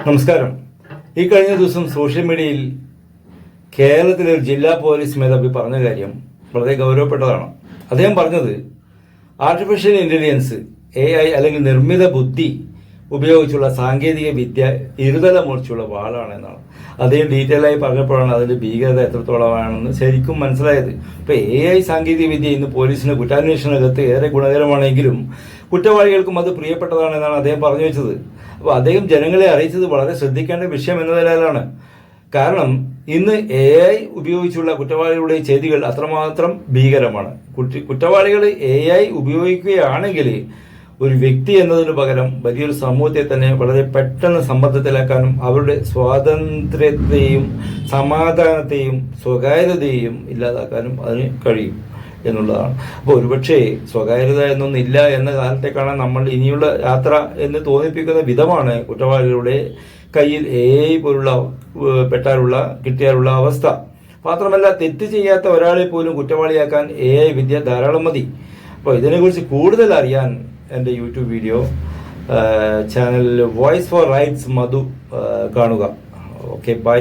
നമസ്കാരം. ഈ കഴിഞ്ഞ ദിവസം സോഷ്യൽ മീഡിയയിൽ കേരളത്തിലെ ഒരു ജില്ലാ പോലീസ് മേധാവി പറഞ്ഞ കാര്യം വളരെ ഗൗരവപ്പെട്ടതാണ്. അദ്ദേഹം പറഞ്ഞത് ആർട്ടിഫിഷ്യൽ ഇന്റലിജൻസ് എ ഐ അല്ലെങ്കിൽ നിർമ്മിത ബുദ്ധി ഉപയോഗിച്ചുള്ള സാങ്കേതിക വിദ്യ ഇരുതല മുറിച്ചുള്ള വാളാണ് എന്നാണ് അദ്ദേഹം ഡീറ്റെയിൽ ആയി പറഞ്ഞപ്പോഴാണ് അതിന്റെ ഭീകരത എത്രത്തോളമാണെന്ന് ശരിക്കും മനസ്സിലായത്. ഇപ്പൊ എ ഐ സാങ്കേതിക വിദ്യ ഇന്ന് പോലീസിന് കുറ്റാന്വേഷണ രംഗത്ത് ഏറെ ഗുണകരമാണെങ്കിലും കുറ്റവാളികൾക്കും അത് പ്രിയപ്പെട്ടതാണെന്നാണ് അദ്ദേഹം പറഞ്ഞു വെച്ചത്. അപ്പോൾ അദ്ദേഹം ജനങ്ങളെ അറിയിച്ചത് വളരെ ശ്രദ്ധിക്കേണ്ട വിഷയം എന്നതിനാലാണ്. കാരണം ഇന്ന് എ ഐ ഉപയോഗിച്ചുള്ള കുറ്റവാളികളുടെ ചെയ്തികൾ അത്രമാത്രം ഭീകരമാണ്. കുറ്റ- കുറ്റവാളികൾ എ ഐ ഉപയോഗിക്കുകയാണെങ്കിൽ ഒരു വ്യക്തി എന്നതിനു പകരം വലിയൊരു സമൂഹത്തെ തന്നെ വളരെ പെട്ടെന്ന് സമ്മർദ്ദത്തിലാക്കാനും അവരുടെ സ്വാതന്ത്ര്യത്തെയും സമാധാനത്തെയും സ്വകാര്യതയെയും ഇല്ലാതാക്കാനും അതിന് കഴിയും എന്നുള്ളതാണ്. അപ്പോൾ ഒരുപക്ഷെ സ്വകാര്യത എന്നൊന്നില്ല എന്ന കാലത്തേക്കാണ് നമ്മൾ ഇനിയുള്ള യാത്ര എന്ന് തോന്നിപ്പിക്കുന്ന വിധമാണ് കുറ്റവാളികളുടെ കയ്യിൽ ഏ പോലുള്ള പെട്ടാലുള്ള കിട്ടിയാലുള്ള അവസ്ഥ. മാത്രമല്ല തെറ്റ് ചെയ്യാത്ത ഒരാളെ പോലും കുറ്റവാളിയാക്കാൻ എ ഐ വിദ്യ ധാരാളം മതി. അപ്പോൾ ഇതിനെക്കുറിച്ച് കൂടുതൽ അറിയാൻ എന്റെ യൂട്യൂബ് വീഡിയോ ചാനലിൽ വോയിസ് ഫോർ റൈറ്റ്സ് മധു കാണുക. Okay bye.